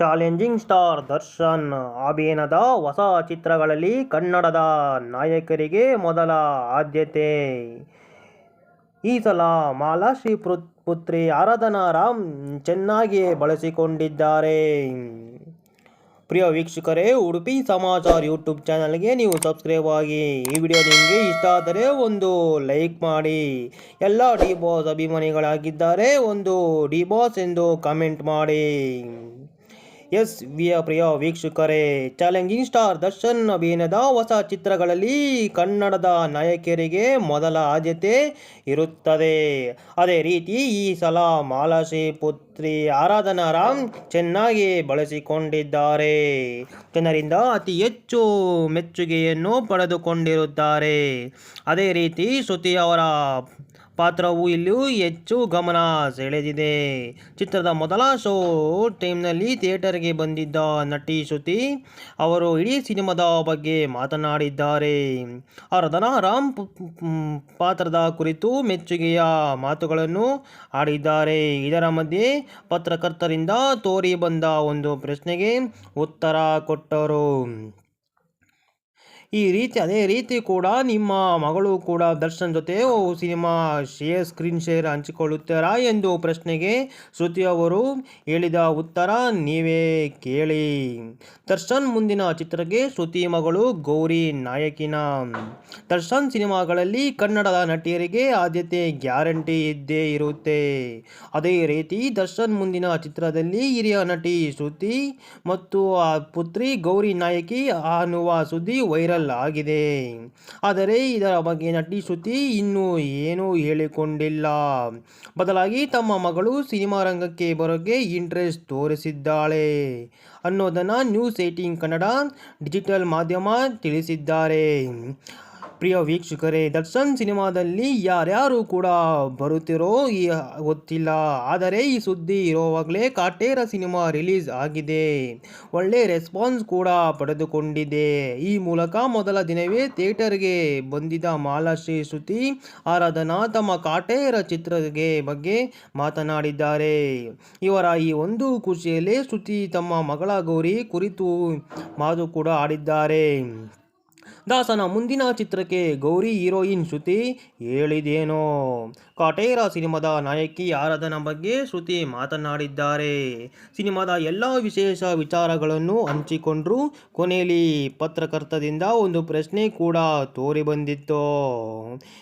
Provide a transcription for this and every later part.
Challenging star Darshan ಅಭಿನಯದ ಹೊಸ ಚಿತ್ರಗಳಲ್ಲಿ ಕನ್ನಡದ ನಾಯಕರಿಗೆ ಮೊದಲ ಆದ್ಯತೆ. ಈ ಸಲ ಮಾಲಾಶ್ರೀ ಪುತ್ರಿ ಆರಾಧನಾ ರಾಮ್ ಚೆನ್ನಾಗಿ ಬಳಸಿಕೊಂಡಿದ್ದಾರೆ. ಪ್ರಿಯ ವೀಕ್ಷಕರೇ, ಉಡುಪಿ ಸಮಾಚಾರ ಯೂಟ್ಯೂಬ್ ಚಾನಲ್ಗೆ ನೀವು ಸಬ್ಸ್ಕ್ರೈಬ್ ಆಗಿ ಈ ವಿಡಿಯೋ ನಿಮಗೆ ಇಷ್ಟ ಆದರೆ ಒಂದು ಲೈಕ್ ಮಾಡಿ. ಎಲ್ಲ ಡಿ ಬಾಸ್ ಅಭಿಮಾನಿಗಳಾಗಿದ್ದಾರೆ, ಒಂದು ಡಿ ಬಾಸ್ ಎಂದು ಕಮೆಂಟ್ ಮಾಡಿ. ಎಸ್ ವಿಯ ಪ್ರಿಯ ವೀಕ್ಷಕರೇ ಚಾಲೆಂಜಿಂಗ್ ಸ್ಟಾರ್ ದರ್ಶನ್ ಅಭಿನಯದ ಹೊಸ ಚಿತ್ರಗಳಲ್ಲಿ ಕನ್ನಡದ ನಾಯಕಿಯರಿಗೆ ಮೊದಲ ಆದ್ಯತೆ ಇರುತ್ತದೆ. ಅದೇ ರೀತಿ ಈ ಸಲ ಮಾಲಾಶಿ ಪುತ್ರಿ ಆರಾಧನಾ ರಾಮ್ ಚೆನ್ನಾಗಿ ಬಳಸಿಕೊಂಡಿದ್ದಾರೆ. ಜನರಿಂದ ಅತಿ ಹೆಚ್ಚು ಮೆಚ್ಚುಗೆಯನ್ನು ಪಡೆದುಕೊಂಡಿರುತ್ತಾರೆ. ಅದೇ ರೀತಿ ಶ್ರುತಿ ಅವರ ಪಾತ್ರವು ಇಲ್ಲಿಯೂ ಹೆಚ್ಚು ಗಮನ ಸೆಳೆದಿದೆ. ಚಿತ್ರದ ಮೊದಲ ಶೋ ಟೈಮ್ನಲ್ಲಿ ಥಿಯೇಟರ್ಗೆ ಬಂದಿದ್ದ ನಟಿ ಶ್ರುತಿ ಅವರು ಇಡೀ ಸಿನಿಮಾದ ಬಗ್ಗೆ ಮಾತನಾಡಿದ್ದಾರೆ. ಆರಾಧನಾ ರಾಮ್ ಪಾತ್ರದ ಕುರಿತು ಮೆಚ್ಚುಗೆಯ ಮಾತುಗಳನ್ನು ಆಡಿದ್ದಾರೆ. ಇದರ ಮಧ್ಯೆ ಪತ್ರಕರ್ತರಿಂದ ತೋರಿ ಬಂದ ಒಂದು ಪ್ರಶ್ನೆಗೆ ಉತ್ತರ ಕೊಟ್ಟರು. ಈ ರೀತಿ, ಅದೇ ರೀತಿ ಕೂಡ ನಿಮ್ಮ ಮಗಳು ಕೂಡ ದರ್ಶನ್ ಜೊತೆ ಸಿನಿಮಾ ಶೇರ್, ಸ್ಕ್ರೀನ್ ಶೇರ್ ಹಂಚಿಕೊಳ್ಳುತ್ತೀರಾ ಎಂದು ಪ್ರಶ್ನೆಗೆ ಶ್ರುತಿ ಅವರು ಹೇಳಿದ ಉತ್ತರ ನೀವೇ ಕೇಳಿ. ದರ್ಶನ್ ಮುಂದಿನ ಚಿತ್ರಕ್ಕೆ ಶ್ರುತಿ ಮಗಳು ಗೌರಿ ನಾಯಕಿನ. ದರ್ಶನ್ ಸಿನಿಮಾಗಳಲ್ಲಿ ಕನ್ನಡದ ನಟಿಯರಿಗೆ ಆದ್ಯತೆ ಗ್ಯಾರಂಟಿ ಇದ್ದೇ ಇರುತ್ತೆ. ಅದೇ ರೀತಿ ದರ್ಶನ್ ಮುಂದಿನ ಚಿತ್ರದಲ್ಲಿ ಹಿರಿಯ ನಟಿ ಶ್ರುತಿ ಮತ್ತು ಆ ಪುತ್ರಿ ಗೌರಿ ನಾಯಕಿ ಅನ್ನುವ ಸುದ್ದಿ ವೈರಲ್ ಆಗಿದೆ ಆದರೆ ಇದರ ಬಗ್ಗೆ ನಟಿ ಶ್ರುತಿ ಇನ್ನೂ ಏನೂ ಹೇಳಿಕೊಂಡಿಲ್ಲ. ಬದಲಾಗಿ ತಮ್ಮ ಮಗಳು ಸಿನಿಮಾ ರಂಗಕ್ಕೆ ಬರೋಕ್ಕೆ ಇಂಟ್ರೆಸ್ಟ್ ತೋರಿಸಿದ್ದಾಳೆ ಅನ್ನೋದನ್ನು ನ್ಯೂಸ್ ಏಟೀನ್ ಕನ್ನಡ ಡಿಜಿಟಲ್ ಮಾಧ್ಯಮ ತಿಳಿಸಿದ್ದಾರೆ. ಪ್ರಿಯ ವೀಕ್ಷಕರೇ, ದರ್ಶನ್ ಸಿನಿಮಾದಲ್ಲಿ ಯಾರ್ಯಾರು ಕೂಡ ಬರುತ್ತಿರೋ ಗೊತ್ತಿಲ್ಲ. ಆದರೆ ಈ ಸುದ್ದಿ ಇರೋವಾಗಲೇ ಕಾಟೇರ ಸಿನಿಮಾ ರಿಲೀಸ್ ಆಗಿದೆ. ಒಳ್ಳೆ ರೆಸ್ಪಾನ್ಸ್ ಕೂಡ ಪಡೆದುಕೊಂಡಿದೆ. ಈ ಮೂಲಕ ಮೊದಲ ದಿನವೇ ಥಿಯೇಟರ್ಗೆ ಬಂದಿದ್ದ ಮಾಲಾಶ್ರೀ ಶ್ರುತಿ ಆರಾಧನಾ ತಮ್ಮ ಕಾಟೇರ ಚಿತ್ರಗೆ ಬಗ್ಗೆ ಮಾತನಾಡಿದ್ದಾರೆ. ಇವರ ಈ ಒಂದು ಖುಷಿಯಲ್ಲೇ ಶ್ರುತಿ ತಮ್ಮ ಮಗಳ ಗೌರಿ ಕುರಿತು ಮಾತು ಕೂಡ ಆಡಿದ್ದಾರೆ. ದಾಸನ ಮುಂದಿನ ಚಿತ್ರಕ್ಕೆ ಗೌರಿ ಹೀರೋಯಿನ್ ಶ್ರುತಿ ಹೇಳಿದೇನೋ. ಕಾಟೇರ ಸಿನಿಮಾದ ನಾಯಕಿ ಆರಾಧನ ಬಗ್ಗೆ ಶ್ರುತಿ ಮಾತನಾಡಿದ್ದಾರೆ. ಸಿನಿಮಾದ ಎಲ್ಲ ವಿಶೇಷ ವಿಚಾರಗಳನ್ನು ಹಂಚಿಕೊಂಡ್ರು. ಕೊನೆಯಲ್ಲಿ ಪತ್ರಕರ್ತದಿಂದ ಒಂದು ಪ್ರಶ್ನೆ ಕೂಡ ತೋರಿ ಬಂದಿತ್ತು.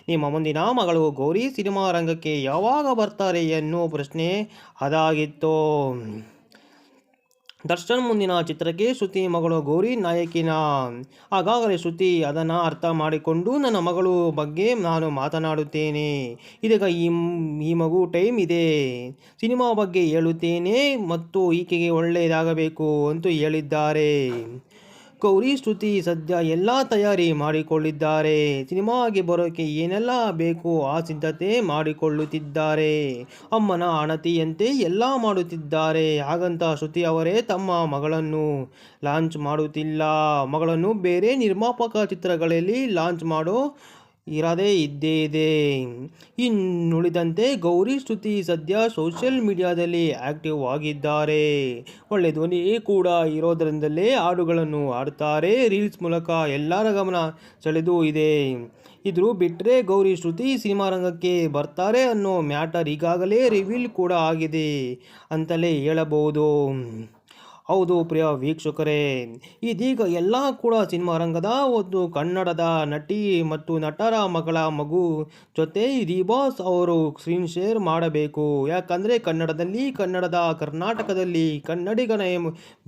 ನಿಮ್ಮ ಮುಂದಿನ ಮಗಳು ಗೌರಿ ಸಿನಿಮಾ ರಂಗಕ್ಕೆ ಯಾವಾಗ ಬರ್ತಾರೆ ಎನ್ನುವ ಪ್ರಶ್ನೆ ಅದಾಗಿತ್ತು. ದರ್ಶನ್ ಮುಂದಿನ ಚಿತ್ರಕ್ಕೆ ಶ್ರುತಿ ಮಗಳು ಗೌರಿ ನಾಯಕಿನ. ಆಗಾಗಲೇ ಶ್ರುತಿ ಅದನ್ನು ಅರ್ಥ ಮಾಡಿಕೊಂಡು, ನನ್ನ ಮಗಳು ಬಗ್ಗೆ ನಾನು ಮಾತನಾಡುತ್ತೇನೆ. ಇದೀಗ ಈ ಈ ಮಗು ಟೈಮ್ ಇದೆ. ಸಿನಿಮಾ ಬಗ್ಗೆ ಹೇಳುತ್ತೇನೆ ಮತ್ತು ಈಕೆಗೆ ಒಳ್ಳೆಯದಾಗಬೇಕು ಅಂತ ಹೇಳಿದ್ದಾರೆ. ಗೌರಿ ಶ್ರುತಿ ಸದ್ಯ ಎಲ್ಲ ತಯಾರಿ ಮಾಡಿಕೊಳ್ಳಿದ್ದಾರೆ. ಸಿನಿಮಾಗೆ ಬರೋಕೆ ಏನೆಲ್ಲ ಬೇಕು ಆ ಸಿದ್ಧತೆ ಮಾಡಿಕೊಳ್ಳುತ್ತಿದ್ದಾರೆ. ಅಮ್ಮನ ಅಣತಿಯಂತೆ ಎಲ್ಲ ಮಾಡುತ್ತಿದ್ದಾರೆ. ಹಾಗಂತ ಶ್ರುತಿ ಅವರೇ ತಮ್ಮ ಮಗಳನ್ನು ಲಾಂಚ್ ಮಾಡುತ್ತಿಲ್ಲ. ಮಗಳನ್ನು ಬೇರೆ ನಿರ್ಮಾಪಕ ಚಿತ್ರಗಳಲ್ಲಿ ಲಾಂಚ್ ಮಾಡೋ ಇರದೇ ಇದ್ದೇ ಇದೆ. ಇನ್ನುಳಿದಂತೆ ಗೌರಿ ಶ್ರುತಿ ಸದ್ಯ ಸೋಷಿಯಲ್ ಮೀಡಿಯಾದಲ್ಲಿ ಆಕ್ಟಿವ್ ಆಗಿದ್ದಾರೆ. ಒಳ್ಳೆ ಧ್ವನಿ ಕೂಡ ಇರೋದರಿಂದಲೇ ಹಾಡುಗಳನ್ನು ಹಾಡುತ್ತಾರೆ ರೀಲ್ಸ್ ಮೂಲಕ ಎಲ್ಲರ ಗಮನ ಸೆಳೆದು ಇದೆ. ಇದ್ರು ಬಿಟ್ಟರೆ ಗೌರಿ ಶ್ರುತಿ ಸಿನಿಮಾ ರಂಗಕ್ಕೆ ಬರ್ತಾರೆ ಅನ್ನೋ ಮ್ಯಾಟರ್ ಈಗಾಗಲೇ ರಿವೀಲ್ ಕೂಡ ಆಗಿದೆ ಅಂತಲೇ ಹೇಳಬಹುದು. ಹೌದು ಪ್ರಿಯ ವೀಕ್ಷಕರೇ, ಇದೀಗ ಎಲ್ಲ ಕೂಡ ಸಿನಿಮಾ ರಂಗದ ಒಂದು ಕನ್ನಡದ ನಟಿ ಮತ್ತು ನಟರ ಮಗಳ ಮಗು ಜೊತೆ ಬಾಸ್ ಅವರು ಸ್ಕ್ರೀನ್ ಶೇರ್ ಮಾಡಬೇಕು. ಯಾಕಂದರೆ ಕನ್ನಡದಲ್ಲಿ, ಕನ್ನಡದ ಕರ್ನಾಟಕದಲ್ಲಿ ಕನ್ನಡಿಗನ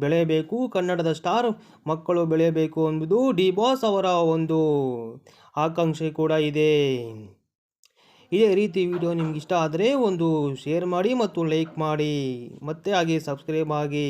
ಬೆಳೆಯಬೇಕು, ಕನ್ನಡದ ಸ್ಟಾರ್ ಮಕ್ಕಳು ಬೆಳೆಯಬೇಕು ಎಂಬುದು ಡಿ ಬಾಸ್ ಅವರ ಒಂದು ಆಕಾಂಕ್ಷೆ ಕೂಡ ಇದೆ. ಇದೇ ರೀತಿ ವಿಡಿಯೋ ನಿಮ್ಗೆ ಇಷ್ಟ ಆದರೆ ಒಂದು ಶೇರ್ ಮಾಡಿ ಮತ್ತು ಲೈಕ್ ಮಾಡಿ. ಮತ್ತೆ ಹಾಗೆ ಸಬ್ಸ್ಕ್ರೈಬ್ ಆಗಿ.